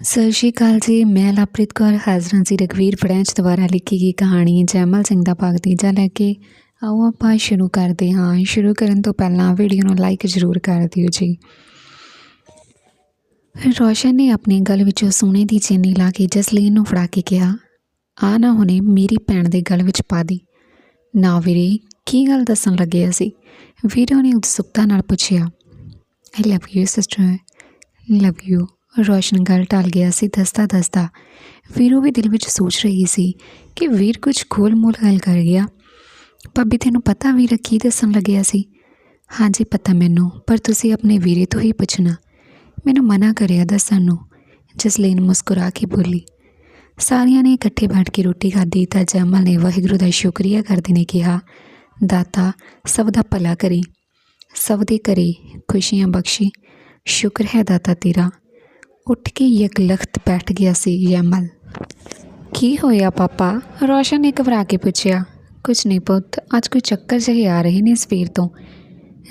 ਸਤਿ ਸ਼੍ਰੀ ਅਕਾਲ ਜੀ, ਮੈਂ ਲਵਪ੍ਰੀਤ ਕੌਰ, ਹਾਜ਼ਰ ਹਾਂ ਜੀ ਰਘਵੀਰ ਫੜੈਂਚ ਦੁਆਰਾ ਲਿਖੀ ਗਈ ਕਹਾਣੀ ਜੈਮਲ ਸਿੰਘ ਦਾ ਭਾਗ ਤੀਜਾ ਲੈ ਕੇ। ਆਓ ਆਪਾਂ ਸ਼ੁਰੂ ਕਰਦੇ ਹਾਂ। ਸ਼ੁਰੂ ਕਰਨ ਤੋਂ ਪਹਿਲਾਂ ਵੀਡੀਓ ਨੂੰ ਲਾਈਕ ਜ਼ਰੂਰ ਕਰ ਦਿਓ ਜੀ। ਰੋਸ਼ਨ ਨੇ ਆਪਣੇ ਗਲ ਵਿੱਚੋਂ ਸੋਨੇ ਦੀ ਚੇਨੀ ਲਾ ਕੇ ਜਸਲੀਨ ਨੂੰ ਫੜਾ ਕੇ ਕਿਹਾ, ਆ ਨਾ ਹੁਣੇ ਮੇਰੀ ਭੈਣ ਦੇ ਗਲ ਵਿੱਚ ਪਾ ਦੀ। ਨਾ ਵੀਰੇ, ਕੀ ਗੱਲ ਦੱਸਣ ਲੱਗਿਆ ਸੀ ਵੀਰੋ ਨੇ ਉਤਸੁਕਤਾ ਨਾਲ ਪੁੱਛਿਆ I love you sister love you Roshan ਗੱਲ ਟਲ ਗਿਆ ਸੀ ਦਸਤਾ ਦਸਤਾ ਵੀਰੋ ਵੀ ਦਿਲ ਵਿੱਚ ਸੋਚ ਰਹੀ ਸੀ ਕਿ ਵੀਰ ਕੁਝ ਖੋਲ ਮੋਲ ਗੱਲ ਕਰ ਗਿਆ। ਭਾਬੀ, ਤੈਨੂੰ ਪਤਾ ਵੀਰ ਕੀ ਦੱਸਣ ਲੱਗਿਆ ਸੀ? ਹਾਂਜੀ, ਪਤਾ ਮੈਨੂੰ, ਪਰ ਤੁਸੀਂ ਆਪਣੇ ਵੀਰੇ ਤੋਂ ਹੀ ਪੁੱਛਣਾ। ਮੈਨੂੰ ਮਨਾ ਕਰਿਆ ਦੱਸਣ ਨੂੰ ਜਸਲੀਨ ਮੁਸਕਰਾ ਕੇ ਬੋਲੀ। ਸਾਰਿਆਂ ਨੇ ਇਕੱਠੇ ਬੈਠ ਕੇ ਰੋਟੀ ਖਾਧੀ ਤਾਂ ਜਮਲ ਨੇ ਵਾਹਿਗੁਰੂ ਦਾ ਸ਼ੁਕਰੀਆ ਕਰਦੇ ਨੇ ਕਿਹਾ, ਦਾਤਾ, ਸਭ ਦਾ ਭਲਾ ਕਰੇ। ਸਭ ਦੇ ਕਰੇ ਖੁਸ਼ੀਆਂ ਬਖਸ਼ੀ। ਸ਼ੁਕਰ ਹੈ ਦਾਤਾ ਤੇਰਾ। ਉੱਠ ਕੇ ਇੱਕ ਲਖਤ ਬੈਠ ਗਿਆ ਸੀ ਯਮਲ। ਕੀ ਹੋਇਆ ਪਾਪਾ? ਰੋਸ਼ਨ ਨੇ ਘਬਰਾ ਕੇ ਪੁੱਛਿਆ। ਕੁਝ ਨਹੀਂ ਪੁੱਤ, ਅੱਜ ਕੋਈ ਚੱਕਰ ਜਿਹੇ ਆ ਰਹੇ ਨੇ ਸਵੇਰ ਤੋਂ।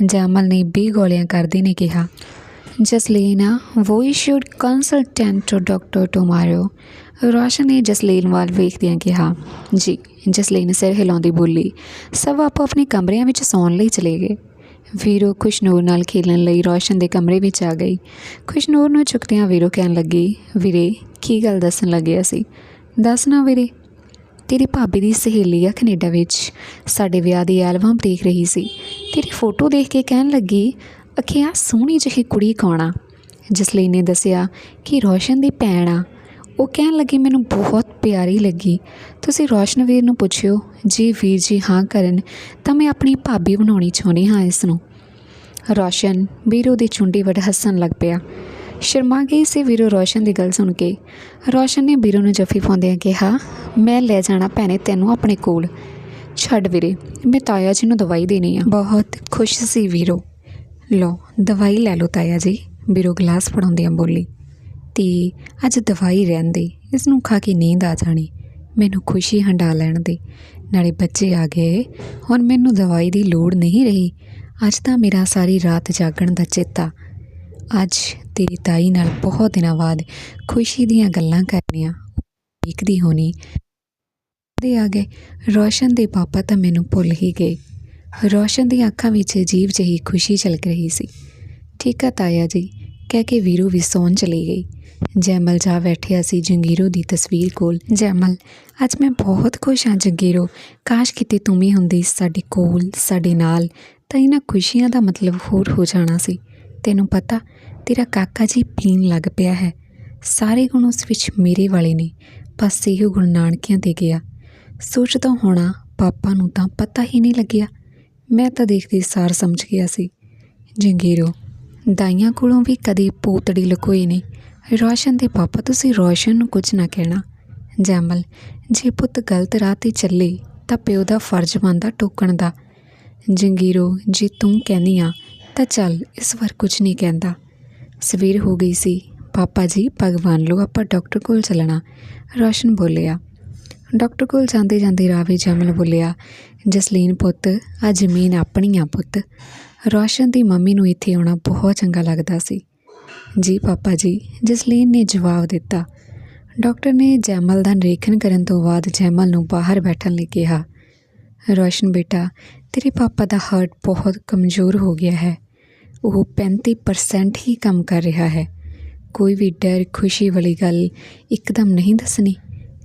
ਜਮਲ ਨੇ ਵੀ ਗੋਲੀਆਂ ਕਰਦੇ ਨੇ ਕਿਹਾ। Jaslina we should consultant to doctor tomorrow Roshan ਨੇ ਜਸਲੀਨ ਵੱਲ ਵੇਖਦਿਆਂ ਕਿਹਾ। ਜੀ, ਜਸਲੀਨ ਸਿਰ ਹਿਲਾਉਂਦੀ ਬੋਲੀ, ਸਭ ਆਪੋ ਆਪਣੇ ਕਮਰਿਆਂ ਵਿੱਚ ਸੌਣ ਲਈ ਚਲੇ ਗਏ। ਵੀਰੋ ਖੁਸ਼ਨੂਰ ਨਾਲ ਖੇਲਣ ਲਈ ਰੌਸ਼ਨ ਦੇ ਕਮਰੇ ਵਿੱਚ ਆ ਗਈ। ਖੁਸ਼ਨੂਰ ਨੂੰ ਚੁੱਕਦਿਆਂ ਵੀਰੋ ਕਹਿਣ ਲੱਗੀ, ਵੀਰੇ, ਕੀ ਗੱਲ ਦੱਸਣ ਲੱਗਿਆ ਸੀ? ਦੱਸ ਨਾ ਵੀਰੇ, ਤੇਰੀ ਭਾਬੀ ਦੀ ਸਹੇਲੀ ਆ ਕੈਨੇਡਾ ਵਿੱਚ। ਸਾਡੇ ਵਿਆਹ ਦੀ ਐਲਬਮ ਦੇਖ ਰਹੀ ਸੀ। ਤੇਰੀ ਫੋਟੋ ਦੇਖ ਕੇ ਕਹਿਣ ਲੱਗੀ ਅਖਿਆ ਸੋਹਣੀ ਜਿਹੀ ਕੁੜੀ ਕੌਣ ਆ? ਜਸਲੀਨ ਨੇ ਦੱਸਿਆ ਕਿ ਰੌਸ਼ਨ ਦੀ ਭੈਣ ਆ। ਉਹ ਕਹਿਣ ਲੱਗੀ, ਮੈਨੂੰ ਬਹੁਤ ਪਿਆਰੀ ਲੱਗੀ। ਤੁਸੀਂ ਰੌਸ਼ਨ ਵੀਰ ਨੂੰ ਪੁੱਛਿਓ ਜੇ ਵੀਰ ਜੀ, ਹਾਂ ਕਰਨ, ਤਾਂ ਮੈਂ ਆਪਣੀ ਭਾਬੀ ਬਣਾਉਣੀ ਚਾਹੁੰਦੀ ਹਾਂ ਇਸ ਨੂੰ ਰੋਸ਼ਨ, ਵੀਰੋ ਦੀ ਚੁੰਡੀ ਵੱਡ ਹੱਸਣ ਲੱਗ ਪਿਆ। ਸ਼ਰਮਾ ਗਈ ਸੀ ਵੀਰੋ ਰੋਸ਼ਨ ਦੀ ਗੱਲ ਸੁਣ ਕੇ। ਰੋਸ਼ਨ ਨੇ ਵੀਰੋ ਨੂੰ ਜੱਫੀ ਪਾਉਂਦਿਆਂ ਕਿਹਾ, ਮੈਂ ਲੈ ਜਾਣਾ ਭੈਣੇ ਤੈਨੂੰ ਆਪਣੇ ਕੋਲ। ਛੱਡ ਵੀਰੇ, ਮੈਂ ਤਾਇਆ ਜੀ ਨੂੰ ਦਵਾਈ ਦੇਣੀ ਆ। ਬਹੁਤ ਖੁਸ਼ ਸੀ ਵੀਰੋ। ਲਓ, ਦਵਾਈ ਲੈ ਲਓ ਤਾਇਆ ਜੀ। ਵੀਰੋ ਗਲਾਸ ਫੜਾਉਂਦਿਆਂ ਬੋਲੀ ਤੇ ਅੱਜ ਦਵਾਈ ਰਹਿਣ ਦੇ। ਇਸ ਨੂੰ ਖਾ ਕੇ ਨੀਂਦ ਆ ਜਾਣੀ। ਮੈਨੂੰ ਖੁਸ਼ੀ ਹੰਡਾ ਲੈਣ ਦੇ। ਨਾਲੇ ਬੱਚੇ ਆ ਗਏ। ਹੁਣ ਮੈਨੂੰ ਦਵਾਈ ਦੀ ਲੋੜ ਨਹੀਂ ਰਹੀ। ਅੱਜ ਤਾਂ ਮੇਰਾ ਸਾਰੀ ਰਾਤ ਜਾਗਣ ਦਾ ਚੇਤਾ। ਅੱਜ ਤੇਰੀ ਤਾਈ ਨਾਲ ਬਹੁਤ ਦਿਨਾਂ ਬਾਅਦ ਖੁਸ਼ੀ ਦੀਆਂ ਗੱਲਾਂ ਕਰਨੀਆਂ। ਦੇਖਦੀ ਹੋਣੀ। ਦੇ ਆ ਗਏ। ਰੋਸ਼ਨ ਦੇ ਪਾਪਾ ਤਾਂ ਮੈਨੂੰ ਭੁੱਲ ਹੀ ਗਏ। ਰੋਸ਼ਨ ਦੀਆਂ ਅੱਖਾਂ ਵਿੱਚ ਅਜੀਬ ਜਿਹੀ ਖੁਸ਼ੀ ਝਲਕ ਰਹੀ ਸੀ। ਠੀਕ ਆ ਤਾਇਆ ਜੀ। ਕਹਿ ਕੇ ਵੀਰੂ ਵੀ ਸੌਣ ਚਲੀ ਗਈ। ਜੈਮਲ ਜਾ ਬੈਠਿਆ ਸੀ ਜੰਗੀਰੋ ਦੀ ਤਸਵੀਰ ਕੋਲ। ਜੈਮਲ, ਅੱਜ ਮੈਂ ਬਹੁਤ ਖੁਸ਼ ਹਾਂ ਜੰਗੀਰੋ। ਕਾਸ਼ ਕਿਤੇ ਤੂੰ ਵੀ ਹੁੰਦੀ ਸਾਡੇ ਕੋਲ, ਸਾਡੇ ਨਾਲ, ਤਾਂ ਇਹਨਾਂ ਖੁਸ਼ੀਆਂ ਦਾ ਮਤਲਬ ਹੋਰ ਹੋ ਜਾਣਾ ਸੀ। ਤੈਨੂੰ ਪਤਾ, ਤੇਰਾ ਕਾਕਾ ਜੀ ਪੀਣ ਲੱਗ ਪਿਆ ਹੈ। ਸਾਰੇ ਗੁਣ ਉਸ ਵਿੱਚ ਮੇਰੇ ਵਾਲੇ ਨੇ, ਬਸ ਇਹੋ ਗੁਣ ਨਾਨਕਿਆਂ ਤੇ ਗਿਆ। ਸੋਚਦਾ ਹੋਣਾ, ਪਾਪਾ ਨੂੰ ਤਾਂ ਪਤਾ ਹੀ ਨਹੀਂ ਲੱਗਿਆ। ਮੈਂ ਤਾਂ ਦੇਖਦੇ ਸਾਰ ਸਮਝ ਗਿਆ ਸੀ। ਜੰਗੀਰੋ, ਦਾਈਆਂ ਕੋਲੋਂ ਵੀ ਕਦੇ ਪੋਤੜੀ ਲੁਕੋਈ ਨਹੀਂ ਰੌਸ਼ਨ ਦੇ ਪਾਪਾ, ਤੁਸੀਂ ਰੌਸ਼ਨ ਨੂੰ ਕੁਝ ਨਾ ਕਹਿਣਾ। ਜੈਮਲ, ਜੇ ਪੁੱਤ ਗਲਤ ਰਾਹ ਤੇ ਚੱਲੇ, ਤਾਂ ਪਿਓ ਦਾ ਫਰਜ਼ ਬਣਦਾ ਟੋਕਣ ਦਾ। ਜੰਗੀਰੋ, ਜੇ ਤੂੰ ਕਹਿੰਦੀ ਆ, ਤਾਂ ਚੱਲ, ਇਸ ਵਾਰ ਕੁਝ ਨਹੀਂ ਕਹਿੰਦਾ। ਸਵੇਰ ਹੋ ਗਈ ਸੀ। ਪਾਪਾ ਜੀ, ਭਗਵਾਨ ਲੋ ਆਪਾਂ ਡਾਕਟਰ ਕੋਲ ਚੱਲਣਾ। ਰੌਸ਼ਨ ਬੋਲਿਆ। ਡਾਕਟਰ ਕੋਲ ਜਾਂਦੇ ਜਾਂਦੇ ਰਾਵੇ ਜਮਲ ਬੋਲਿਆ, ਜਸਲੀਨ ਪੁੱਤ ਆ ਜ਼ਮੀਨ ਆਪਣੀ ਆ ਪੁੱਤ। ਰੌਸ਼ਨ ਦੀ ਮੰਮੀ ਨੂੰ ਇੱਥੇ ਆਉਣਾ ਬਹੁਤ ਚੰਗਾ ਲੱਗਦਾ ਸੀ। ਜੀ ਪਾਪਾ ਜੀ, ਜਸਲੀਨ ਨੇ ਜਵਾਬ ਦਿੱਤਾ। ਡਾਕਟਰ ਨੇ ਜੈਮਲ ਦਾ ਨਿਰੀਖਣ ਕਰਨ ਤੋਂ ਬਾਅਦ ਜੈਮਲ ਨੂੰ ਬਾਹਰ ਬੈਠਣ ਲਈ ਕਿਹਾ, ਰੋਸ਼ਨ ਬੇਟਾ, ਤੇਰੇ ਪਾਪਾ ਦਾ ਹਾਰਟ ਬਹੁਤ ਕਮਜ਼ੋਰ ਹੋ ਗਿਆ ਹੈ। ਉਹ 35% ਹੀ ਕੰਮ ਕਰ ਰਿਹਾ ਹੈ। ਕੋਈ ਵੀ ਡਰ, ਖੁਸ਼ੀ ਵਾਲੀ ਗੱਲ ਇੱਕਦਮ ਨਹੀਂ ਦੱਸਣੀ।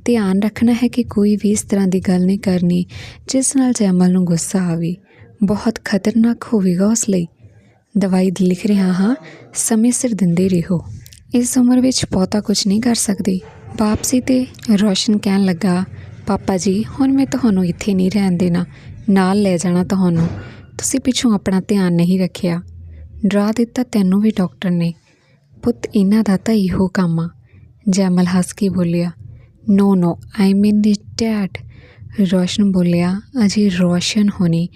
ਧਿਆਨ ਰੱਖਣਾ ਹੈ ਕਿ ਕੋਈ ਵੀ ਇਸ ਤਰ੍ਹਾਂ ਦੀ ਗੱਲ ਨਹੀਂ ਕਰਨੀ ਜਿਸ ਨਾਲ ਜੈਮਲ ਨੂੰ ਗੁੱਸਾ ਆਵੇ। ਬਹੁਤ ਖਤਰਨਾਕ ਹੋਵੇਗਾ ਉਸ ਲਈ। ਦਵਾਈ ਲਿਖ ਰਿਹਾ ਹਾਂ, ਸਮੇਂ ਸਿਰ ਦਿੰਦੇ ਰਹੋ। ਇਸ ਉਮਰ ਵਿੱਚ ਬਹੁਤਾ ਕੁਝ ਨਹੀਂ ਕਰ ਸਕਦੇ। ਵਾਪਸੀ ਤੇ ਰੋਸ਼ਨ ਕਹਿਣ ਲੱਗਾ, ਪਾਪਾ ਜੀ, ਹੁਣ ਮੈਂ ਤੁਹਾਨੂੰ ਇੱਥੇ ਨਹੀਂ ਰਹਿਣ ਦੇਣਾ। ਨਾਲ ਲੈ ਜਾਣਾ ਤੁਹਾਨੂੰ। ਤੁਸੀਂ ਪਿੱਛੋਂ ਆਪਣਾ ਧਿਆਨ ਨਹੀਂ ਰੱਖਿਆ। ਡਰਾ ਦਿੱਤਾ ਤੈਨੂੰ ਵੀ ਡਾਕਟਰ ਨੇ। ਪੁੱਤ, ਇਹਨਾਂ ਦਾ ਤਾਂ ਇਹੋ ਕੰਮ ਆ। ਜੈਮਲ ਹੱਸ ਕੇ ਬੋਲਿਆ, ਨੋ ਨੋ, ਆਈ ਮੀਨ ਦੀ ਡੈਡ। ਰੋਸ਼ਨ ਬੋਲਿਆ, ਅਜੇ ਰੋਸ਼ਨ ਹੋਣੀ।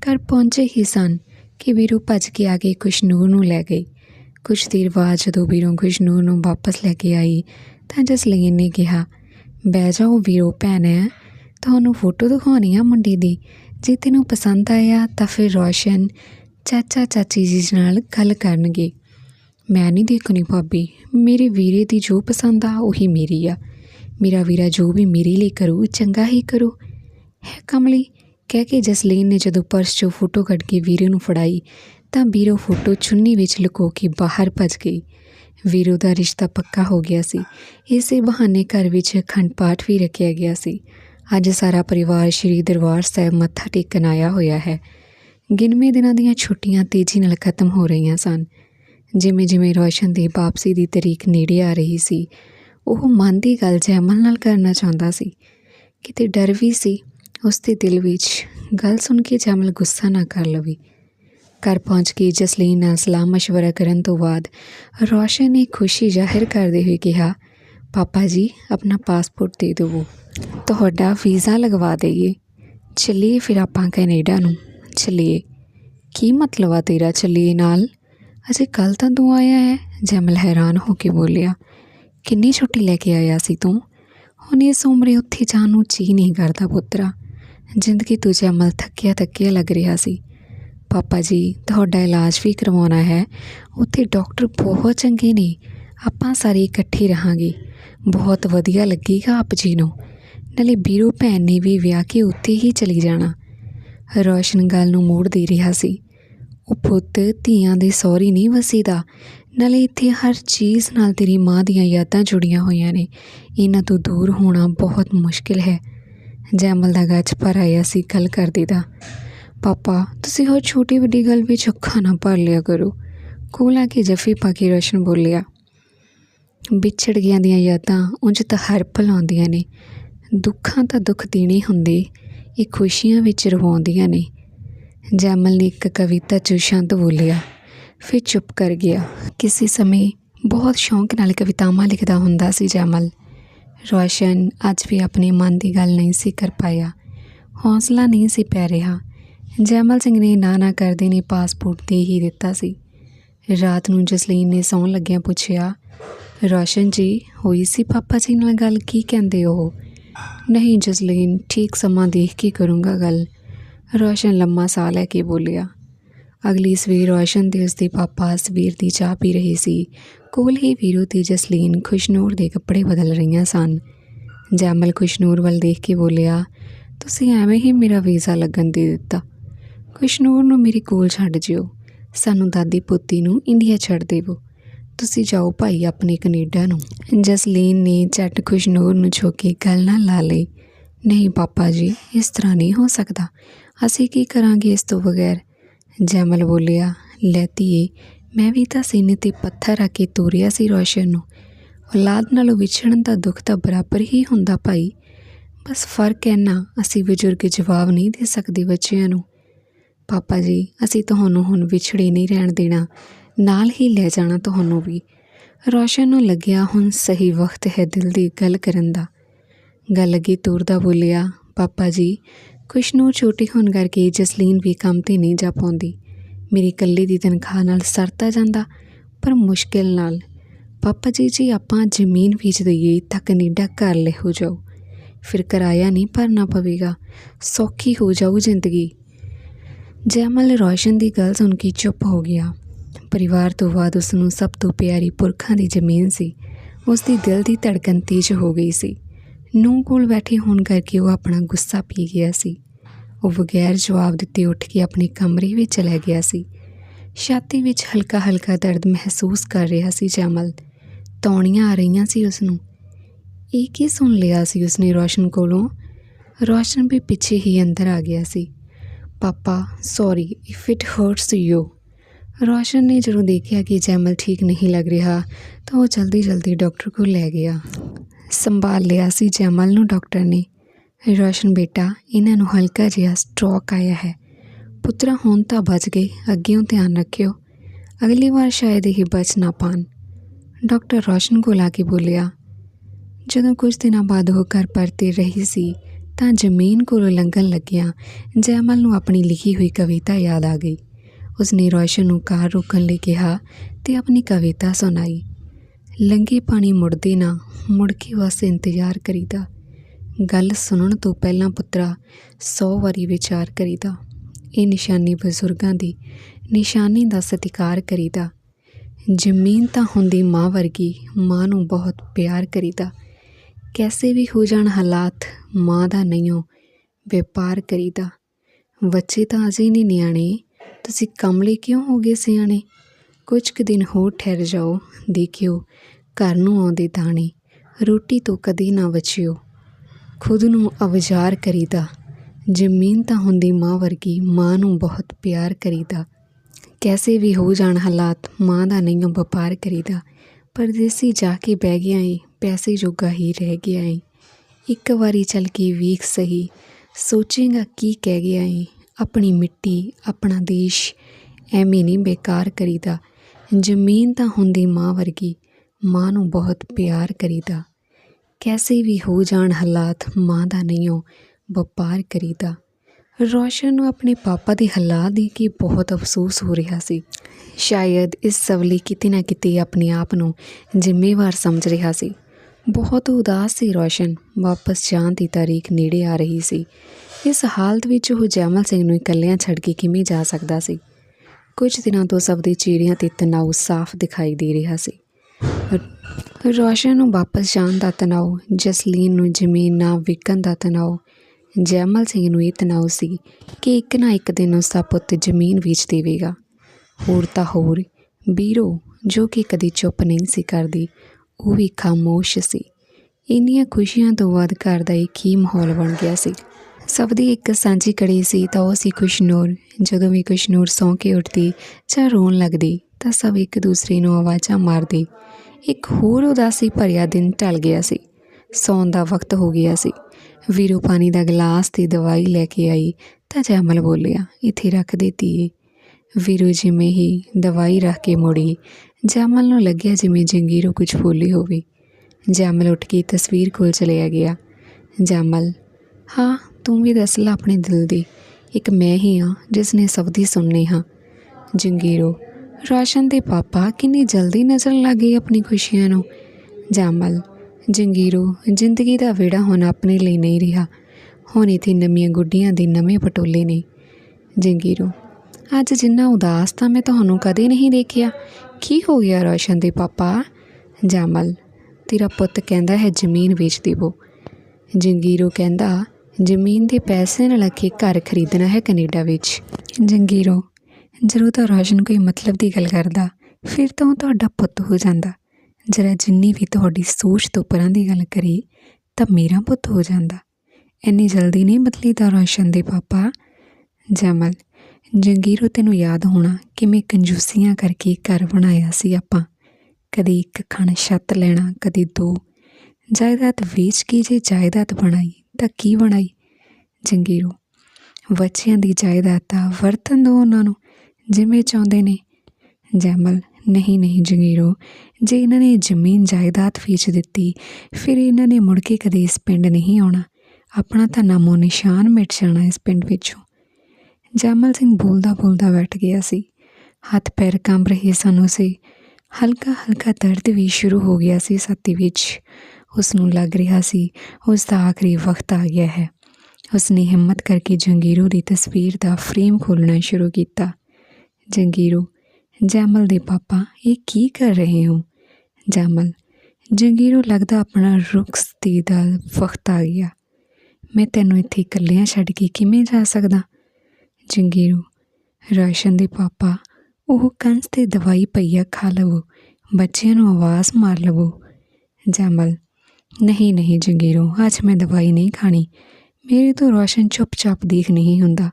ਘਰ ਪਹੁੰਚੇ ਹੀ ਸਨ। ਕਿ ਵੀਰੂ ਭੱਜ ਕੇ ਆ ਕੇ ਖੁਸ਼ਨੂਰ ਨੂੰ ਲੈ ਗਈ। ਕੁਛ ਦੇਰ ਬਾਅਦ ਜਦੋਂ ਵੀਰੂ ਖੁਸ਼ਨੂਰ ਨੂੰ ਵਾਪਸ ਲੈ ਕੇ ਆਈ, ਤਾਂ ਜਸਲੀਨ ਨੇ ਕਿਹਾ, ਬਹਿ ਜਾਓ ਵੀਰੋ ਭੈਣ ਹੈ ਤੁਹਾਨੂੰ ਫੋਟੋ ਦਿਖਾਉਣੀ ਆ ਮੁੰਡੇ ਦੀ। ਜੇ ਤੈਨੂੰ ਪਸੰਦ ਆਇਆ ਤਾਂ ਫਿਰ ਰੋਸ਼ਨ, ਚਾਚਾ ਚਾਚੀ ਜੀ ਨਾਲ ਗੱਲ ਕਰਨਗੇ। ਮੈਂ ਨਹੀਂ ਦੇਖਣੀ ਭਾਬੀ, ਮੇਰੇ ਵੀਰੇ ਦੀ ਜੋ ਪਸੰਦ ਆ ਉਹੀ ਮੇਰੀ ਆ। ਮੇਰਾ ਵੀਰਾ ਜੋ ਵੀ ਮੇਰੇ ਲਈ ਕਰੂ, ਚੰਗਾ ਹੀ ਕਰੂ। ਹੈ ਕਮਲੀ ਕਹਿ ਕੇ ਜਸਲੀਨ ਨੇ ਜਦੋਂ ਪਰਸ 'ਚੋਂ ਫੋਟੋ ਕੱਢ ਕੇ ਵੀਰੇ ਨੂੰ ਫੜਾਈ, ਤਾਂ ਵੀਰੋ ਫੋਟੋ ਚੁੰਨੀ ਵਿੱਚ ਲੁਕੋ ਕੇ ਬਾਹਰ ਭੱਜ ਗਈ। ਵੀਰੋ ਦਾ ਰਿਸ਼ਤਾ ਪੱਕਾ ਹੋ ਗਿਆ ਸੀ। ਇਸੇ ਬਹਾਨੇ ਘਰ ਵਿੱਚ ਅਖੰਡ ਪਾਠ ਵੀ ਰੱਖਿਆ ਗਿਆ ਸੀ। ਅੱਜ ਸਾਰਾ ਪਰਿਵਾਰ ਸ਼੍ਰੀ ਦਰਬਾਰ ਸਾਹਿਬ ਮੱਥਾ ਟੇਕਣ ਆਇਆ ਹੋਇਆ ਹੈ। ਗਿਣਵੇਂ ਦਿਨਾਂ ਦੀਆਂ ਛੁੱਟੀਆਂ ਤੇਜ਼ੀ ਨਾਲ ਖਤਮ ਹੋ ਰਹੀਆਂ ਸਨ। ਜਿਵੇਂ ਜਿਵੇਂ ਰੋਸ਼ਨ ਦੀ ਵਾਪਸੀ ਦੀ ਤਰੀਕ ਨੇੜੇ ਆ ਰਹੀ ਸੀ, ਉਹ ਮਨ ਦੀ ਗੱਲ ਜੈਮਲ ਨਾਲ ਕਰਨਾ ਚਾਹੁੰਦਾ ਸੀ। ਕਿਤੇ ਡਰ ਵੀ ਸੀ। ਉਸ ਦੇ ਦਿਲ ਵਿੱਚ ਗੱਲ ਸੁਣ ਕੇ ਜੈਮਲ ਗੁੱਸਾ ਨਾ ਕਰ ਲਵੇ ਘਰ ਪਹੁੰਚ ਕੇ ਜਸਲੀਨ ਨਾਲ ਸਲਾਹ مشورہ ਕਰਨ ਤੋਂ ਬਾਅਦ ਰੋਸ਼ਨ ਨੇ ਖੁਸ਼ੀ ਜ਼ਾਹਿਰ ਕਰਦੇ ਹੋਏ ਕਿਹਾ ਪਾਪਾ ਜੀ ਆਪਣਾ ਪਾਸਪੋਰਟ ਦੇ ਦਿਓ ਤੁਹਾਡਾ ਵੀਜ਼ਾ ਲਗਵਾ ਦਈਏ ਚੱਲੀਏ ਫਿਰ ਆਪਾਂ ਕੈਨੇਡਾ ਨੂੰ ਚੱਲੀਏ ਕੀ ਮਤਲਬ ਆ ਤੇਰਾ ਚੱਲੀਏ ਨਾਲ ਅਜੇ ਕੱਲ ਤਾਂ ਤੂੰ ਆਇਆ ਹੈ ਜੈਮਲ ਹੈਰਾਨ ਹੋ ਕੇ ਬੋਲਿਆ ਕਿੰਨੀ ਛੁੱਟੀ ਲੈ ਕੇ ਆਇਆ ਸੀ ਤੂੰ ਹੁਣ ਇਸ ਉਮਰੇ ਉੱਥੇ ਜਾਣ ਨੂੰ ਜੀ ਨਹੀਂ ਕਰਦਾ ਪੁੱਤਰਾ ਜ਼ਿੰਦਗੀ ਤੋਂ ਅਮਲ ਥੱਕਿਆ ਥੱਕਿਆ ਲੱਗ ਰਿਹਾ ਸੀ। ਪਾਪਾ ਜੀ, ਤੁਹਾਡਾ ਇਲਾਜ ਵੀ ਕਰਵਾਉਣਾ ਹੈ। ਉੱਥੇ ਡਾਕਟਰ ਬਹੁਤ ਚੰਗੇ ਨੇ। ਆਪਾਂ ਸਾਰੇ ਇਕੱਠੇ ਰਹਾਂਗੇ। ਬਹੁਤ ਵਧੀਆ ਲੱਗੇਗਾ ਆਪ ਜੀ ਨੂੰ। ਨਾਲੇ ਵੀਰੋ ਭੈਣ ਨੇ ਵੀ ਵਿਆਹ ਕੇ ਉੱਥੇ ਹੀ ਚਲੀ ਜਾਣਾ। ਰੋਸ਼ਨ ਗੱਲ ਨੂੰ ਮੋੜ ਦੇ ਰਿਹਾ ਸੀ। ਉਹ ਪੁੱਤ ਧੀਆਂ ਦੇ ਸੌਰੀ ਨਹੀਂ ਵਸੀਦਾ। ਨਾਲੇ ਇੱਥੇ ਹਰ ਚੀਜ਼ ਨਾਲ ਤੇਰੀ ਮਾਂ ਦੀਆਂ ਯਾਦਾਂ ਜੁੜੀਆਂ ਹੋਈਆਂ ਨੇ। ਇਹਨਾਂ ਤੋਂ ਦੂਰ ਹੋਣਾ ਬਹੁਤ ਮੁਸ਼ਕਿਲ ਹੈ। ਜੈਮਲ ਦਾ ਗੱਜ ਪਰ ਆਇਆ ਸੀ ਗੱਲ ਕਰਦੀ ਦਾ, ਪਾਪਾ, ਤੁਸੀਂ ਹੋਰ ਛੋਟੀ ਵੱਡੀ ਗੱਲ ਵਿੱਚ ਅੱਖਾਂ ਨਾ ਭਰ ਲਿਆ ਕਰੋ। ਕੋਲ ਆ ਕੇ ਜੱਫੀ ਪਾ ਕੇ ਰੋਸ਼ਨ ਬੋਲਿਆ, ਵਿਛੜ ਗਿਆ ਦੀਆਂ ਯਾਦਾਂ ਉਂਝ ਤਾਂ ਹਰ ਪਲ ਆਉਂਦੀਆਂ ਨੇ। ਦੁੱਖਾਂ ਤਾਂ ਦੁੱਖ ਦੇਣੇ ਹੁੰਦੇ, ਇਹ ਖੁਸ਼ੀਆਂ ਵਿੱਚ ਰਵਾਉਂਦੀਆਂ ਨੇ। ਜੈਮਲ ਨੇ ਇੱਕ ਕਵਿਤਾ 'ਚ ਸ਼ਾਂਤ ਬੋਲਿਆ, ਫਿਰ ਚੁੱਪ ਕਰ ਗਿਆ। ਕਿਸੇ ਸਮੇਂ ਬਹੁਤ ਸ਼ੌਂਕ ਨਾਲ ਕਵਿਤਾਵਾਂ ਲਿਖਦਾ ਹੁੰਦਾ ਸੀ ਜੈਮਲ ਰੌਸ਼ਨ ਅੱਜ ਵੀ ਆਪਣੇ ਮਨ ਦੀ ਗੱਲ ਨਹੀਂ ਸੀ ਕਰ ਪਾਇਆ। ਹੌਸਲਾ ਨਹੀਂ ਸੀ ਪੈ ਰਿਹਾ। ਜੈਮਲ ਸਿੰਘ ਨੇ ਨਾ ਨਾ ਕਰਦੇ ਨੇ ਪਾਸਪੋਰਟ ਦੇ ਹੀ ਦਿੱਤਾ ਸੀ। ਰਾਤ ਨੂੰ ਜਸਲੀਨ ਨੇ ਸੌਣ ਲੱਗਿਆਂ ਪੁੱਛਿਆ, ਰੌਸ਼ਨ ਜੀ, ਹੋਈ ਸੀ ਪਾਪਾ ਜੀ ਨਾਲ ਗੱਲ? ਕੀ ਕਹਿੰਦੇ ਉਹ ਨਹੀਂ ਜਸਲੀਨ, ਠੀਕ ਸਮਾਂ ਦੇਖ ਕੇ ਕਰੂੰਗਾ ਗੱਲ। ਰੌਸ਼ਨ ਲੰਮਾ ਸਾਹ ਲੈ ਕੇ ਬੋਲਿਆ ਅਗਲੀ ਸਵੇਰ ਰੋਸ਼ਨ ਤੇ ਉਸਦੇ ਪਾਪਾ ਸਵੇਰ ਦੀ ਚਾਹ ਪੀ ਰਹੇ ਸੀ। ਕੋਲ ਹੀ ਵੀਰੂ ਤੇ ਜਸਲੀਨ ਖੁਸ਼ਨੂਰ ਦੇ ਕੱਪੜੇ ਬਦਲ ਰਹੀਆਂ ਸਨ। ਜੈਮਲ ਖੁਸ਼ਨੂਰ ਵੱਲ ਦੇਖ ਕੇ ਬੋਲਿਆ, ਤੁਸੀਂ ਐਵੇਂ ਹੀ ਮੇਰਾ ਵੀਜ਼ਾ ਲੱਗਣ ਦੇ ਦਿੱਤਾ। ਖੁਸ਼ਨੂਰ ਨੂੰ ਮੇਰੇ ਕੋਲ ਛੱਡ ਜਿਓ। ਸਾਨੂੰ ਦਾਦੀ ਪੁੱਤੀ ਨੂੰ ਇੰਡੀਆ ਛੱਡ ਦੇਵੋ। ਤੁਸੀਂ ਜਾਓ ਭਾਈ ਆਪਣੇ ਕੈਨੇਡਾ ਨੂੰ। ਜਸਲੀਨ ਨੇ ਝੱਟ ਖੁਸ਼ਨੂਰ ਨੂੰ ਛੋ ਕੇ ਗੱਲ ਨਾਲ ਲਾ ਲਈ। ਨਹੀਂ ਪਾਪਾ ਜੀ, ਇਸ ਤਰ੍ਹਾਂ ਨਹੀਂ ਹੋ ਸਕਦਾ। ਅਸੀਂ ਕੀ ਕਰਾਂਗੇ ਇਸ ਤੋਂ ਬਗੈਰ? ਜੈਮਲ ਬੋਲਿਆ ਲੈਤੀਏ ਮੈਂ ਵੀ ਤਾਂ ਸੀਨੇ ਤੇ ਪੱਥਰ ਰੱਖ ਕੇ ਤੋਰਿਆ ਸੀ ਰੋਸ਼ਨ ਨੂੰ। ਔਲਾਦ ਨਾਲੋਂ ਵਿਛੜਨ ਦਾ ਦੁੱਖ ਤਾਂ ਬਰਾਬਰ ਹੀ ਹੁੰਦਾ ਭਾਈ। ਬਸ ਫ਼ਰਕ ਹੈ ਨਾ, ਅਸੀਂ ਬਜ਼ੁਰਗ ਜਵਾਬ ਨਹੀਂ ਦੇ ਸਕਦੇ ਬੱਚਿਆਂ ਨੂੰ। ਪਾਪਾ ਜੀ, ਅਸੀਂ ਤੁਹਾਨੂੰ ਹੁਣ ਵਿਛੜੇ ਨਹੀਂ ਰਹਿਣ ਦੇਣਾ, ਨਾਲ ਹੀ ਲੈ ਜਾਣਾ ਤੁਹਾਨੂੰ ਵੀ। ਰੋਸ਼ਨ ਨੂੰ ਲੱਗਿਆ ਹੁਣ ਸਹੀ ਵਕਤ ਹੈ ਦਿਲ ਦੀ ਗੱਲ ਕਰਨ ਦਾ। ਗੱਲ ਅੱਗੇ ਤੁਰਦਾ ਬੋਲਿਆ, ਪਾਪਾ ਜੀ ਖੁਸ਼ਨੂ ਛੋਟੀ ਹੋਣ ਕਰਕੇ ਜਸਲੀਨ ਵੀ ਕੰਮ ਤੇ ਨਹੀਂ ਜਾ ਪਾਉਂਦੀ। ਮੇਰੀ ਇਕੱਲੇ ਦੀ ਤਨਖਾਹ ਨਾਲ ਸਰਤਾ ਜਾਂਦਾ, ਪਰ ਮੁਸ਼ਕਿਲ ਨਾਲ। ਪਾਪਾ ਜੀ ਜੀ ਆਪਾਂ ਜ਼ਮੀਨ ਵੇਚ ਦਈਏ ਤਾਂ ਕੈਨੇਡਾ ਘਰ ਲੈ ਹੋ ਜਾਓ। ਫਿਰ ਕਿਰਾਇਆ ਨਹੀਂ ਭਰਨਾ ਪਵੇਗਾ, ਸੌਖੀ ਹੋ ਜਾਊ ਜ਼ਿੰਦਗੀ। ਜੈਮਲ ਰੋਸ਼ਨ ਦੀ ਗੱਲ ਸੁਣ ਕੇ ਚੁੱਪ ਹੋ ਗਿਆ। ਪਰਿਵਾਰ ਤੋਂ ਬਾਅਦ ਉਸ ਨੂੰ ਸਭ ਤੋਂ ਪਿਆਰੀ ਪੁਰਖਾਂ ਦੀ ਜ਼ਮੀਨ ਸੀ। ਉਸ ਦੀ ਦਿਲ ਦੀ ਧੜਕਨ ਤੇਜ਼ ਹੋ ਗਈ ਸੀ। ਨੂੰ ਕੋਲ ਬੈਠੇ ਹੋਣ ਕਰਕੇ ਉਹ ਆਪਣਾ ਗੁੱਸਾ ਪੀ ਗਿਆ ਸੀ। ਉਹ ਬਗੈਰ ਜਵਾਬ ਦਿੱਤੇ ਉੱਠ ਕੇ ਆਪਣੇ ਕਮਰੇ ਵਿੱਚ ਚਲਾ ਗਿਆ ਸੀ। ਛਾਤੀ ਵਿੱਚ ਹਲਕਾ ਹਲਕਾ ਦਰਦ ਮਹਿਸੂਸ ਕਰ ਰਿਹਾ ਸੀ ਜੈਮਲ। ਤੌਣੀਆਂ ਆ ਰਹੀਆਂ ਸੀ ਉਸ ਨੂੰ ਇਹ ਕੀ ਸੁਣ ਲਿਆ ਸੀ ਉਸਨੇ ਰੋਸ਼ਨ ਕੋਲੋਂ? ਰੋਸ਼ਨ ਵੀ ਪਿੱਛੇ ਹੀ ਅੰਦਰ ਆ ਗਿਆ ਸੀ। Papa sorry if it hurts you Roshan ਨੇ ਜਦੋਂ ਦੇਖਿਆ ਕਿ ਜੈਮਲ ਠੀਕ ਨਹੀਂ ਲੱਗ ਰਿਹਾ, ਤਾਂ ਉਹ ਜਲਦੀ ਜਲਦੀ ਡਾਕਟਰ ਕੋਲ ਲੈ ਗਿਆ। ਸੰਭਾਲ ਲਿਆ ਸੀ ਜੈਮਲ ਨੂੰ ਡਾਕਟਰ ਨੇ। ਰੋਸ਼ਨ ਬੇਟਾ, ਇਹਨਾਂ ਨੂੰ ਹਲਕਾ ਜਿਹਾ ਸਟ੍ਰੋਕ ਆਇਆ ਹੈ। ਪੁੱਤਰਾ ਹੁਣ ਤਾਂ ਬਚ ਗਏ ਅੱਗੇੋਂ ਧਿਆਨ ਰੱਖਿਓ। ਅਗਲੀ ਵਾਰ ਸ਼ਾਇਦ ਇਹ ਬਚ ਨਾ ਪਾਣ। ਡਾਕਟਰ ਰੋਸ਼ਨ ਕੋਲ ਆ ਕੇ ਬੋਲਿਆ, ਜਦੋਂ ਕੁਝ ਦਿਨਾਂ ਬਾਅਦ ਉਹ ਘਰ ਪਰਤੇ ਰਹੀ ਸੀ, ਤਾਂ ਜ਼ਮੀਨ ਕੋਲੋਂ ਲੰਘਣ ਲੱਗਿਆ ਜੈਮਲ ਨੂੰ ਆਪਣੀ ਲਿਖੀ ਹੋਈ ਕਵਿਤਾ ਯਾਦ ਆ ਗਈ। ਉਸਨੇ ਰੋਸ਼ਨ ਨੂੰ ਕਾਰ ਰੋਕਣ ਲਈ ਕਿਹਾ ਤੇ ਆਪਣੀ ਕਵਿਤਾ ਸੁਣਾਈ। ਲੰਗੇ ਪਾਣੀ ਮੁੜਦੇ ਨਾ, ਮੁੜ ਕੇ ਵਾਸਤੇ ਇੰਤਜ਼ਾਰ ਕਰੀਦਾ। ਗੱਲ ਸੁਣਨ ਤੋਂ ਪਹਿਲਾਂ ਪੁੱਤਰਾ 100 ਵਾਰੀ ਵਿਚਾਰ ਕਰੀਦਾ। ਇਹ ਨਿਸ਼ਾਨੀ ਬਜ਼ੁਰਗਾਂ ਦੀ ਨਿਸ਼ਾਨੀ ਦਾ ਸਤਿਕਾਰ ਕਰੀਦਾ। ਜ਼ਮੀਨ ਤਾਂ ਹੁੰਦੀ ਮਾਂ ਵਰਗੀ, ਮਾਂ ਨੂੰ ਬਹੁਤ ਪਿਆਰ ਕਰੀਦਾ। ਕੈਸੇ ਵੀ ਹੋ ਜਾਣ ਹਾਲਾਤ, ਮਾਂ ਦਾ ਨਹੀਂਓ ਵਪਾਰ ਕਰੀਦਾ। ਬੱਚੇ ਤਾਂ ਅਜੇ ਨਹੀਂ ਨਿਆਣੇ, ਤੁਸੀਂ ਕਮਲੇ ਕਿਉਂ ਹੋ ਗਏ ਸਿਆਣੇ? ਕੁਝ ਕੁ ਦਿਨ ਹੋਰ ਠਹਿਰ ਜਾਓ, ਦੇਖਿਓ, ਘਰ ਨੂੰ ਆਉਂਦੇ ਦਾਣੇ, ਰੋਟੀ ਤੋਂ ਕਦੇ ਨਾ ਬਚਿਓ। ਖੁਦ ਨੂੰ ਅਵਜ਼ਾਰ ਕਰੀਦਾ, ਜ਼ਮੀਨ ਤਾਂ ਹੁੰਦੀ ਮਾਂ ਵਰਗੀ, ਮਾਂ ਨੂੰ ਬਹੁਤ ਪਿਆਰ ਕਰੀਦਾ। ਕੈਸੇ ਵੀ ਹੋ ਜਾਣ ਹਾਲਾਤ, ਮਾਂ ਦਾ ਨਹੀਂ ਵਪਾਰ ਕਰੀਦਾ, ਪਰਦੇਸੀ ਜਾ ਕੇ ਬਹਿ ਗਿਆ ਏ, ਪੈਸੇ ਜੋਗਾ ਹੀ ਰਹਿ ਗਿਆ ਏ। ਇੱਕ ਵਾਰੀ ਚੱਲ ਕੇ ਵੇਖ ਸਹੀ, ਸੋਚੇਗਾ ਕੀ ਕਹਿ ਗਿਆ ਏ, ਆਪਣੀ ਮਿੱਟੀ, ਆਪਣਾ ਦੇਸ਼, ਐਵੇਂ ਨਹੀਂ ਬੇਕਾਰ ਕਰੀਦਾ। ਜ਼ਮੀਨ ਤਾਂ ਹੁੰਦੀ ਮਾਂ ਵਰਗੀ, ਮਾਂ ਨੂੰ ਬਹੁਤ ਪਿਆਰ ਕਰੀਦਾ। ਕੈਸੇ ਵੀ ਹੋ ਜਾਣ ਹਾਲਾਤ, ਮਾਂ ਦਾ ਨਹੀਂ ਵਪਾਰ ਕਰੀਦਾ। ਰੌਸ਼ਨ ਨੂੰ ਆਪਣੇ ਪਾਪਾ ਦੇ ਹਾਲਾਤ ਦੇ ਕੇ ਬਹੁਤ ਅਫਸੋਸ ਹੋ ਰਿਹਾ ਸੀ। ਸ਼ਾਇਦ ਇਸ ਸਵਲੀ ਕਿਤੇ ਨਾ ਕਿਤੇ ਆਪਣੇ ਆਪ ਨੂੰ ਜ਼ਿੰਮੇਵਾਰ ਸਮਝ ਰਿਹਾ ਸੀ। ਬਹੁਤ ਉਦਾਸ ਸੀ ਰੌਸ਼ਨ, ਵਾਪਸ ਜਾਣ ਦੀ ਤਾਰੀਖ ਨੇੜੇ ਆ ਰਹੀ ਸੀ। ਇਸ ਹਾਲਤ ਵਿੱਚ ਉਹ ਜੈਮਲ ਸਿੰਘ ਨੂੰ ਇਕੱਲਿਆਂ ਛੱਡ ਕੇ ਕਿਵੇਂ ਜਾ ਸਕਦਾ ਸੀ? ਕੁਝ ਦਿਨਾਂ ਤੋਂ ਸਭ ਦੇ ਚਿਹਰਿਆਂ ਤੇ ਤਣਾਅ ਸਾਫ਼ ਦਿਖਾਈ ਦੇ ਰਿਹਾ ਸੀ। ਰੋਸ਼ਨ ਨੂੰ ਵਾਪਸ ਜਾਣ ਦਾ ਤਣਾਅ ਜਸਲੀਨ ਨੂੰ ਜ਼ਮੀਨ ਨਾ ਵਿਕਣ ਦਾ ਤਣਾਅ ਜੈਮਲ ਸਿੰਘ ਨੂੰ ਇਹ ਤਣਾਅ ਸੀ ਕਿ ਇੱਕ ਨਾ ਇੱਕ ਦਿਨ ਉਸ ਦਾ ਪੁੱਤ ਜ਼ਮੀਨ ਵੇਚ ਦੇਵੇਗਾ। ਹੋਰ ਤਾਂ ਹੋਰ ਬੀਰੋ ਜੋ ਕਿ ਕਦੀ ਚੁੱਪ ਨਹੀਂ ਸੀ ਕਰਦੀ, ਉਹ ਵੀ ਖਾਮੋਸ਼ ਸੀ। ਇੰਨੀਆਂ ਖੁਸ਼ੀਆਂ ਤੋਂ ਬਾਅਦ ਘਰ ਦਾ ਇੱਕ ਹੀ ਮਾਹੌਲ ਬਣ ਗਿਆ ਸੀ। ਸਭ ਦੀ ਇੱਕ ਸਾਂਝੀ ਕੜੀ ਸੀ ਤਾਂ ਉਹ ਸੀ ਖੁਸ਼ਨੂਰ। ਜਦੋਂ ਵੀ ਖੁਸ਼ਨੂਰ ਸੌਂ ਕੇ ਉੱਠਦੀ ਜਾਂ ਰੋਣ ਲੱਗਦੀ ਤਾਂ ਸਭ ਇੱਕ ਦੂਸਰੇ ਨੂੰ ਆਵਾਜ਼ਾਂ ਮਾਰਦੇ। ਇੱਕ ਹੋਰ ਉਦਾਸੀ ਭਰਿਆ ਦਿਨ ਢਲ ਗਿਆ ਸੀ। ਸੌਣ ਦਾ ਵਕਤ ਹੋ ਗਿਆ ਸੀ। ਵੀਰੂ ਪਾਣੀ ਦਾ ਗਲਾਸ ਤੇ ਦਵਾਈ ਲੈ ਕੇ ਆਈ ਤਾਂ ਜੈਮਲ ਬੋਲਿਆ, ਇੱਥੇ ਰੱਖ ਦੇ ਧੀਏ ਵੀਰੂ ਜਿਵੇਂ ਹੀ ਦਵਾਈ ਰੱਖ ਕੇ ਮੁੜੀ, ਜੈਮਲ ਨੂੰ ਲੱਗਿਆ ਜਿਵੇਂ ਜੰਗੀਰੋ ਕੁਝ ਬੋਲੀ ਹੋਵੇ। ਜੈਮਲ ਉੱਠ ਕੇ ਤਸਵੀਰ ਕੋਲ ਚਲਿਆ ਗਿਆ। ਜੈਮਲ, ਹਾਂ ਤੂੰ ਵੀ ਦੱਸ ਲੈ ਆਪਣੇ ਦਿਲ ਦੀ। ਇੱਕ ਮੈਂ ਹੀ ਹਾਂ ਜਿਸ ਨੇ ਸਭ ਦੀ ਸੁਣਨੀ ਹਾਂ। ਜੰਗੀਰੋ, ਰਾਸ਼ਨ ਦੇ ਪਾਪਾ ਕਿੰਨੀ ਜਲਦੀ ਨਜ਼ਰ ਲੱਗ ਗਈ ਆਪਣੀ ਖੁਸ਼ੀਆਂ ਨੂੰ। ਜਾਮਲ, ਜੰਗੀਰੋ, ਜ਼ਿੰਦਗੀ ਦਾ ਵਿੜਾ ਹੁਣ ਆਪਣੇ ਲਈ ਨਹੀਂ ਰਿਹਾ। ਹੁਣ ਇੱਥੇ ਨਵੀਆਂ ਗੁੱਡੀਆਂ ਦੇ ਨਵੇਂ ਪਟੋਲੇ ਨੇ। ਜੰਗੀਰੋ, ਅੱਜ ਜਿੰਨਾ ਉਦਾਸ ਤਾਂ ਮੈਂ ਤੁਹਾਨੂੰ ਕਦੇ ਨਹੀਂ ਦੇਖਿਆ। ਕੀ ਹੋ ਗਿਆ ਰੋਸ਼ਨ ਦੇ ਪਾਪਾ? ਜਾਮਲ, ਤੇਰਾ ਪੁੱਤ ਕਹਿੰਦਾ ਹੈ ਜ਼ਮੀਨ ਵੇਚ ਦੇਵੋ। ਜੰਗੀਰੋ ਕਹਿੰਦਾ ਜ਼ਮੀਨ ਦੇ ਪੈਸੇ ਨਾਲ ਕੇ ਘਰ ਖਰੀਦਣਾ ਹੈ ਕੈਨੇਡਾ ਵਿੱਚ। ਜੰਗੀਰੋ, ਜਦੋਂ ਤਾਂ ਰੋਸ਼ਨ ਕੋਈ ਮਤਲਬ ਦੀ ਗੱਲ ਕਰਦਾ, ਫਿਰ ਤਾਂ ਉਹ ਤੁਹਾਡਾ ਪੁੱਤ ਹੋ ਜਾਂਦਾ। ਜਰਾ ਜਿੰਨੀ ਵੀ ਤੁਹਾਡੀ ਸੋਚ ਤੋਂ ਪਰਾਂ ਦੀ ਗੱਲ ਕਰੀ, ਤਾਂ ਮੇਰਾ ਪੁੱਤ ਹੋ ਜਾਂਦਾ। ਇੰਨੀ ਜਲਦੀ ਨਹੀਂ ਬਦਲੀਦਾ ਰੋਸ਼ਨ ਦੇ ਪਾਪਾ। ਜਮਲ, ਜੰਗੀਰੋ ਤੈਨੂੰ ਯਾਦ ਹੋਣਾ ਕਿਵੇਂ ਕੰਜੂਸੀਆਂ ਕਰਕੇ ਘਰ ਬਣਾਇਆ ਸੀ ਆਪਾਂ। ਕਦੀ ਇੱਕ ਖਣ ਛੱਤ ਲੈਣਾ, ਕਦੀ ਦੋ। ਜਾਇਦਾਦ ਵੇਚ ਕੇ ਜੇ ਜਾਇਦਾਦ ਬਣਾਈ ਤਾਂ ਕੀ ਬਣਾਈ। ਜੰਗੀਰੋ ਬੱਚਿਆਂ ਦੀ ਜਾਇਦਾਦ ਤਾਂ ਵਰਤਨ ਦੋ ਉਹਨਾਂ ਨੂੰ, ਜਿਵੇਂ ਚਾਹੁੰਦੇ ਨੇ। ਜੈਮਲ, ਨਹੀਂ ਨਹੀਂ ਜੰਗੀਰੋ, ਜੇ ਇਹਨਾਂ ਨੇ ਜ਼ਮੀਨ ਜਾਇਦਾਦ ਵੇਚ ਦਿੱਤੀ, ਫਿਰ ਇਹਨਾਂ ਨੇ ਮੁੜ ਕੇ ਕਦੇ ਇਸ ਪਿੰਡ ਨਹੀਂ ਆਉਣਾ। ਆਪਣਾ ਤਾਂ ਨਾਮੋ ਨਿਸ਼ਾਨ ਮਿਟ ਜਾਣਾ ਇਸ ਪਿੰਡ ਵਿੱਚੋਂ। ਜੈਮਲ ਸਿੰਘ ਬੋਲਦਾ ਬੋਲਦਾ ਬੈਠ ਗਿਆ ਸੀ। ਹੱਥ ਪੈਰ ਕੰਬ ਰਹੇ ਸਨ ਉਸੇ। ਹਲਕਾ ਹਲਕਾ ਦਰਦ ਵੀ ਸ਼ੁਰੂ ਹੋ ਗਿਆ ਸੀ ਛਾਤੀ ਵਿੱਚ। ਉਸ ਨੂੰ ਲੱਗ ਰਿਹਾ ਸੀ ਉਸ ਦਾ ਆਖਰੀ ਵਕਤ ਆ ਗਿਆ ਹੈ। ਉਸ ਨੇ ਹਿੰਮਤ ਕਰਕੇ ਜੰਗੀਰੋ ਦੀ ਤਸਵੀਰ ਦਾ ਫਰੇਮ ਖੋਲਣਾ ਸ਼ੁਰੂ ਕੀਤਾ। ਜੰਗੀਰੋ, ਜੈਮਲ ਦੇ ਪਾਪਾ, ਇਹ ਕੀ ਕਰ ਰਹੇ ਹੋ? ਜੈਮਲ, ਜੰਗੀਰੋ ਲੱਗਦਾ ਆਪਣਾ ਰੁਖ ਸਤੀ ਦਾ ਵਕਤ ਆ ਗਿਆ। ਮੈਂ ਤੈਨੂੰ ਇੱਥੇ ਇਕੱਲਿਆਂ ਛੱਡ ਕੇ ਕਿਵੇਂ ਜਾ ਸਕਦਾ? ਜੰਗੀਰੂ, ਰਾਸ਼ਨ ਦੇ ਪਾਪਾ, ਉਹ ਕੰਸ ਤੇ ਦਵਾਈ ਪਈਆ ਖਾ ਲਵੋ, ਬੱਚਿਆਂ ਨੂੰ ਆਵਾਜ਼ ਮਾਰ ਲਵੋ। ਜਮਲ ਨਹੀਂ ਨਹੀਂ ਜੰਗੀਰੂ, ਅੱਜ ਮੈਂ ਦਵਾਈ ਨਹੀਂ ਖਾਣੀ। ਮੇਰੇ ਤੋਂ ਰੋਸ਼ਨ ਚੁੱਪਚਾਪ ਦੇਖ ਨਹੀਂ ਹੁੰਦਾ।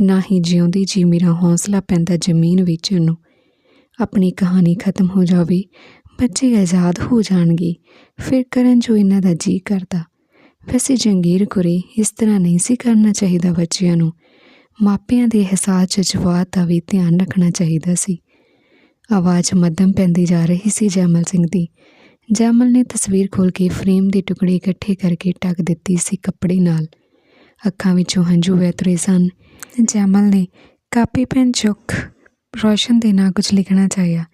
ਨਾ ਹੀ ਜਿਉਂਦੀ ਜੀ ਮੇਰਾ ਹੌਸਲਾ ਪੈਂਦਾ ਜ਼ਮੀਨ ਵੇਚਣ ਨੂੰ। ਆਪਣੀ ਕਹਾਣੀ ਖਤਮ ਹੋ ਜਾਵੇ, ਬੱਚੇ ਆਜ਼ਾਦ ਹੋ ਜਾਣਗੇ, ਫਿਰ ਕਰਨ ਜੋ ਇਹਨਾਂ ਦਾ ਜੀ ਕਰਦਾ। ਵੈਸੇ ਜੰਗੀਰ ਕੁਰੇ, ਇਸ ਤਰ੍ਹਾਂ ਨਹੀਂ ਸੀ ਕਰਨਾ ਚਾਹੀਦਾ ਬੱਚਿਆਂ ਨੂੰ। ਮਾਪਿਆਂ ਦੇ ਅਹਿਸਾਸ ਜਜ਼ਬਾਤ ਦਾ ਵੀ ਧਿਆਨ ਰੱਖਣਾ ਚਾਹੀਦਾ ਸੀ। ਆਵਾਜ਼ ਮੱਧਮ ਪੈਂਦੀ ਜਾ ਰਹੀ ਸੀ ਜੈਮਲ ਸਿੰਘ ਦੀ। ਜੈਮਲ ਨੇ ਤਸਵੀਰ ਖੋਲ ਕੇ ਫਰੇਮ ਦੇ ਟੁਕੜੇ ਇਕੱਠੇ ਕਰਕੇ ਟੱਕ ਦਿੱਤੀ ਸੀ ਕੱਪੜੇ ਨਾਲ। ਅੱਖਾਂ ਵਿੱਚੋਂ ਹੰਝੂ ਵਹਿ ਸਨ। ਜੈਮਲ ਨੇ ਕਾਪੀ, ਪੈਨ, ਚੁੱਕ ਰੋਸ਼ਨ ਦੇ ਨਾਂ ਕੁਝ ਲਿਖਣਾ ਚਾਹਿਆ।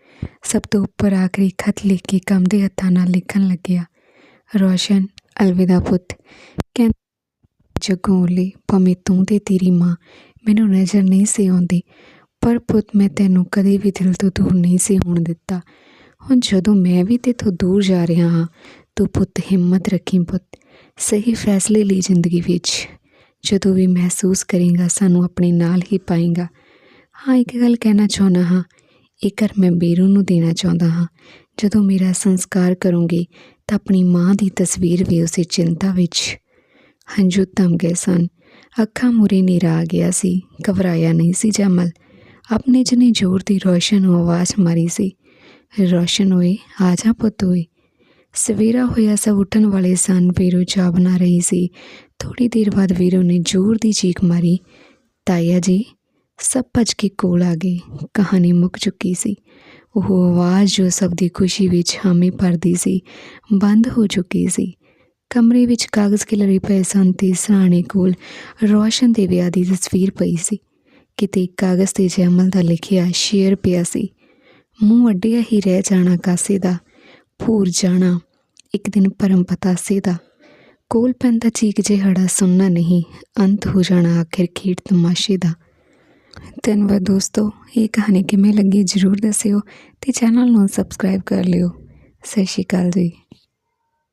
ਸਭ ਤੋਂ ਉੱਪਰ ਆਖਰੀ ਖਤ ਲਿਖ ਕੇ ਕੰਮ ਦੇ ਹੱਥਾਂ ਨਾਲ ਲਿਖਣ ਲੱਗਿਆ। ਰੋਸ਼ਨ, ਅਲਵਿਦਾ ਪੁੱਤ ਕਹਿੰ ਜਗੋਂ ਲਈ ਭਾਵੇਂ ਤੂੰ ਤੇ ਤੇਰੀ ਮਾਂ ਮੈਨੂੰ ਨਜ਼ਰ ਨਹੀਂ ਸੀ ਆਉਂਦੀ, ਪਰ ਪੁੱਤ ਮੈਂ ਤੈਨੂੰ ਕਦੇ ਵੀ ਦਿਲ ਤੋਂ ਦੂਰ ਨਹੀਂ ਸੀ ਹੋਣ ਦਿੱਤਾ। ਹੁਣ ਜਦੋਂ ਮੈਂ ਵੀ ਤੇਥੋਂ ਦੂਰ ਜਾ ਰਿਹਾ ਹਾਂ, ਤੂੰ ਪੁੱਤ ਹਿੰਮਤ ਰੱਖੀ ਪੁੱਤ, ਸਹੀ ਫੈਸਲੇ ਲਈ ਜ਼ਿੰਦਗੀ ਵਿੱਚ। ਜਦੋਂ ਵੀ ਮਹਿਸੂਸ ਕਰੇਗਾ, ਸਾਨੂੰ ਆਪਣੇ ਨਾਲ ਹੀ ਪਾਏਗਾ। ਹਾਂ, ਇੱਕ ਗੱਲ ਕਹਿਣਾ ਚਾਹੁੰਦਾ ਹਾਂ, ਇਹ ਘਰ ਮੈਂ ਬੀਰੂ ਨੂੰ ਦੇਣਾ ਚਾਹੁੰਦਾ ਹਾਂ। ਜਦੋਂ ਮੇਰਾ ਸੰਸਕਾਰ ਕਰੂੰਗੀ, ਤਾਂ ਆਪਣੀ ਮਾਂ ਦੀ ਤਸਵੀਰ ਵੀ ਉਸੇ ਚਿੰਤਾ ਵਿੱਚ। ਹੰਝੂ ਤਮ ਗਏ ਸਨ। ਅੱਖਾਂ ਮੁਰੇ ਨੀਰਾ ਆ ਗਿਆ ਸੀ। ਘਬਰਾਇਆ ਨਹੀਂ ਸੀ ਜਮਲ। ਆਪਣੇ ਜਨੇ ਜ਼ੋਰ ਦੀ ਰੋਸ਼ਨ ਨੂੰ ਆਵਾਜ਼ ਮਾਰੀ ਸੀ। ਰੌਸ਼ਨ ਹੋਏ, ਆ ਜਾ ਪੁੱਤ ਹੋਏ ਸਵੇਰਾ ਹੋਇਆ ਸਭ ਉੱਠਣ ਵਾਲੇ ਸਨ, ਵੀਰੂ ਚਾਹ ਬਣਾ ਰਹੀ ਸੀ। ਥੋੜੀ ਦੇਰ ਬਾਅਦ ਵੀਰੂ ਨੇ ਜ਼ੋਰ ਦੀ ਚੀਕ ਮਾਰੀ, ਤਾਇਆ ਜੀ, ਸਭ ਭੱਜ ਕੇ ਕੋਲ ਆ ਗਏ, ਕਹਾਣੀ ਮੁੱਕ ਚੁੱਕੀ ਸੀ। ਉਹ ਆਵਾਜ਼ ਜੋ ਸਭ ਦੀ ਖੁਸ਼ੀ ਵਿੱਚ ਹਾਮੀ ਭਰਦੀ ਸੀ, ਬੰਦ ਹੋ ਚੁੱਕੀ ਸੀ। ਕਮਰੇ ਵਿੱਚ ਕਾਗਜ਼ ਖਿਲਰੇ ਪਏ ਸਨ ਤੇ ਸਰਾਣੇ ਕੋਲ ਰੋਸ਼ਨ ਦੇ ਵਿਆਹ ਦੀ ਤਸਵੀਰ ਪਈ ਸੀ। ਕਿਤੇ ਕਾਗਜ਼ ਤੇ ਜਮਲ ਦਾ ਲਿਖਿਆ ਸ਼ੇਰ ਪਿਆ ਸੀ। ਮੂੰਹ ਅੱਡਿਆ ਹੀ ਰਹਿ ਜਾਣਾ ਕਾਸੇ ਦਾ, ਭੂਰ ਜਾਣਾ, ਇੱਕ ਦਿਨ ਪਰਮ ਪਤਾਸੇ ਦਾ। ਕੋਲ ਪੈਂਦਾ ਚੀਕ ਜਿਹੜਾ ਸੁਣਨਾ ਨਹੀਂ, ਅੰਤ ਹੋ ਜਾਣਾ ਆਖਿਰ ਖੇਡ ਤਮਾਸ਼ੇ ਦਾ। ਧੰਨਵਾਦ ਦੋਸਤੋ, ਇਹ ਕਹਾਣੀ ਕਿਵੇਂ ਲੱਗੀ ਜਰੂਰ ਦੱਸਿਓ ਤੇ ਚੈਨਲ ਨੂੰ ਸਬਸਕ੍ਰਾਈਬ ਕਰ ਲਿਓ। ਸਤਿ ਸ਼੍ਰੀ ਅਕਾਲ ਜੀ।